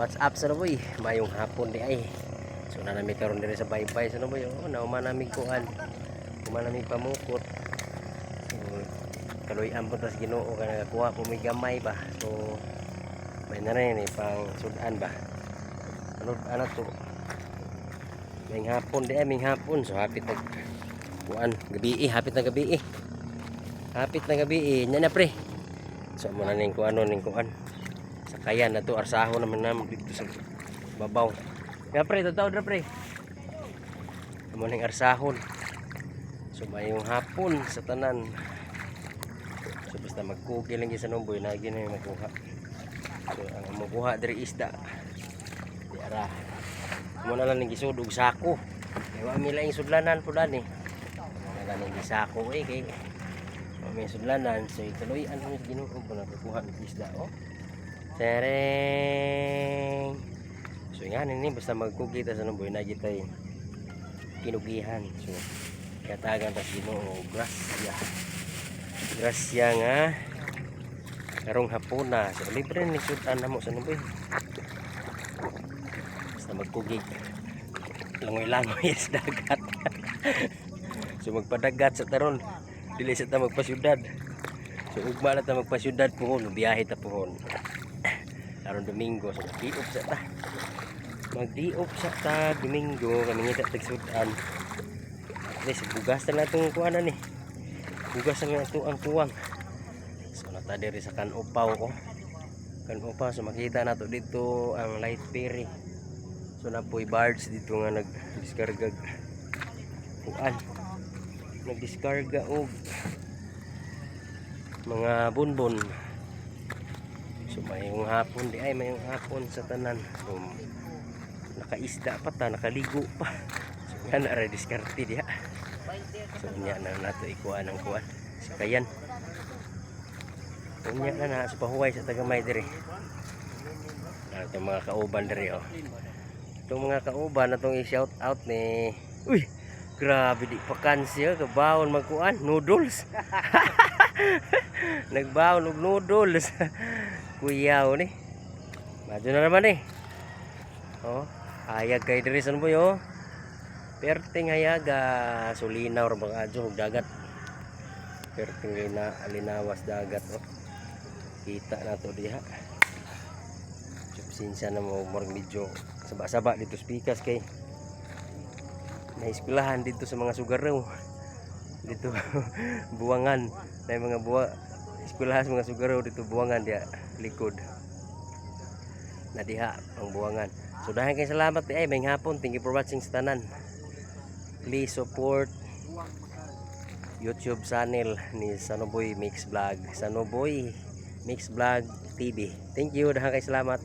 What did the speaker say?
What's up sa boy? Mayong hapon di ay. So na nami karon diri sa baybay sa boy. Oh, nauma nami kuan. Kuma nami pamukot. So kaloy ambot tas Ginoo kay nagakuha po may gamay ba. So may na rin pang sudan ba. Ano ano to? May hapon di ay may hapon. So hapit nag kuan gabi eh, hapit na gabi eh. Hapit na gabi eh. Nya na pre. So mo ning kuan ning kuan sakayan na to arsaho naman na dito sa babaw. Nga pre tataw na pre. Mo ning arsahon. So mayong hapon sa tanan. So basta magkugi lang sa numboy gyud na yung makuha. So ang makuha diri isda di ara. Mo na lang ning gisudog sako. Kay wa mi laing sudlanan po dani. Mo na lang ning gisako eh kay mi sudlanan so ituloy ano Ginoo po na kuha ng isda oh Tereng. So yan ini basta magkugita sa numboy na gitay kinugihan. So katagan tas Ginoo grasya. Grasya nga karong hapuna. So libre ni sudan namo sa numboy. Basta magkugig. Langoy-langoy sa dagat. so magpadagat sa taron. Dili sa ta magpasyudad. So ugma na ta magpasyudad puhon, biyahe ta puhon aron Domingo so magdiop sa ta. Magdiop sa ta Domingo kami ngita tagsudan at least bugas na itong kuanan ni. Bugas na ito ang kuwang. So nata diri sa kanupaw ko. Kanupaw so makita nato dito ang light berry. So napoy bards dito nga nag diskarga kuan. Nag diskarga og mga bunbon So mayong hapon di ay mayong hapon sa tanan. So nakaisda pa ta, nakaligo pa. So nga na diskarte diha. So nya na nato ikuan ang kuan. Sa kayan. So nya na na sa pahuway sa tagamay diri. Itong mga kauban diri oh. Itong mga kauban natong i-shout out ni Uy, grabe di pa kansya kabawon magkuan noodles. Nagbaon og noodles. Kuyaw ni. Medyo na naman eh. Oh, hayag kay diri san oh. Perting hayaga, sulinaw ra mga adyo dagat. Perting lina alinawas dagat oh. Kita na to diha. Sinsya na mo murag medyo saba-saba dito spikas kay naispilahan dito sa mga sugaraw dito buwangan na mga buwa eskwelahan mga sugaraw dito buwangan dia likod na diha ang buwangan. So dahil kayo salamat ay may hapon. Thank you for watching sa tanan. Please support youtube channel ni Sanoboy Mix Vlog. Sanoboy Mix Vlog TV thank you. Dahil kayo salamat